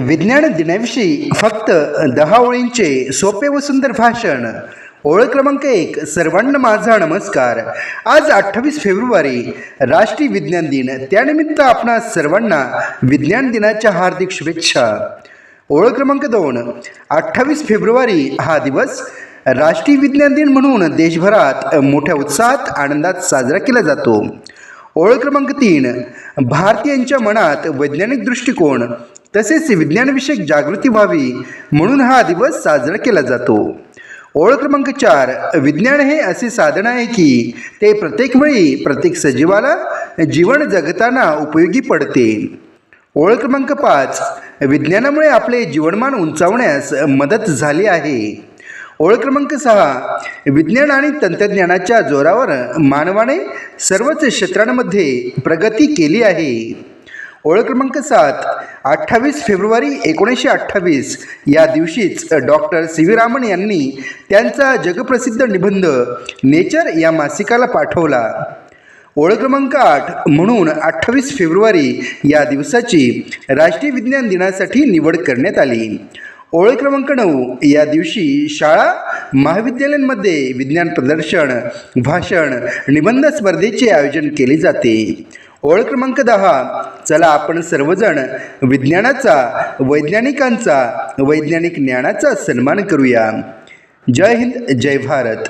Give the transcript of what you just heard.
विज्ञान दिनाविषयी फक्त दहा ओळींचे सोपे व सुंदर भाषण. ओळख क्रमांक एक सर्वांना माझा नमस्कार. आज अठ्ठावीस फेब्रुवारी राष्ट्रीय विज्ञान दिन. त्यानिमित्त आपणा सर्वांना विज्ञान दिनाच्या हार्दिक शुभेच्छा. ओळख क्रमांक दोन अठ्ठावीस फेब्रुवारी हा दिवस राष्ट्रीय विज्ञान दिन म्हणून देशभरात मोठ्या उत्साहात आनंदात साजरा केला जातो. ओळख क्रमांक तीन भारतीयांच्या मनात वैज्ञानिक दृष्टिकोन तसेच विज्ञानविषयक जागृती व्हावी म्हणून हा दिवस साजरा केला जातो. ओळ क्रमांक चार विज्ञान हे असे साधन आहे की ते प्रत्येक वेळी प्रत्येक सजीवाला जीवन जगताना उपयोगी पडते. ओळ क्रमांक पाच विज्ञानामुळे आपले जीवनमान उंचावण्यास मदत झाली आहे. ओळख क्रमांक सहा विज्ञान आणि तंत्रज्ञानाच्या जोरावर मानवाने सर्वच क्षेत्रांमध्ये प्रगती केली आहे. ओळख क्रमांक सात अठ्ठावीस फेब्रुवारी एकोणीसशे अठ्ठावीस. या दिवशीच डॉक्टर सी व्ही रामन यांनी त्यांचा जगप्रसिद्ध निबंध नेचर या मासिकाला पाठवला. ओळख क्रमांक आठ म्हणून अठ्ठावीस फेब्रुवारी या दिवसाची राष्ट्रीय विज्ञान दिनासाठी निवड करण्यात आली. ओळख क्रमांक नऊ. या दिवशी शाळा महाविद्यालयांमध्ये विज्ञान प्रदर्शन भाषण निबंध स्पर्धेचे आयोजन केले जाते. ओळख क्रमांक दहा. चला आपण सर्वजण विज्ञानाचा वैज्ञानिकांचा वैज्ञानिक ज्ञानाचा सन्मान करूया. जय हिंद जय भारत.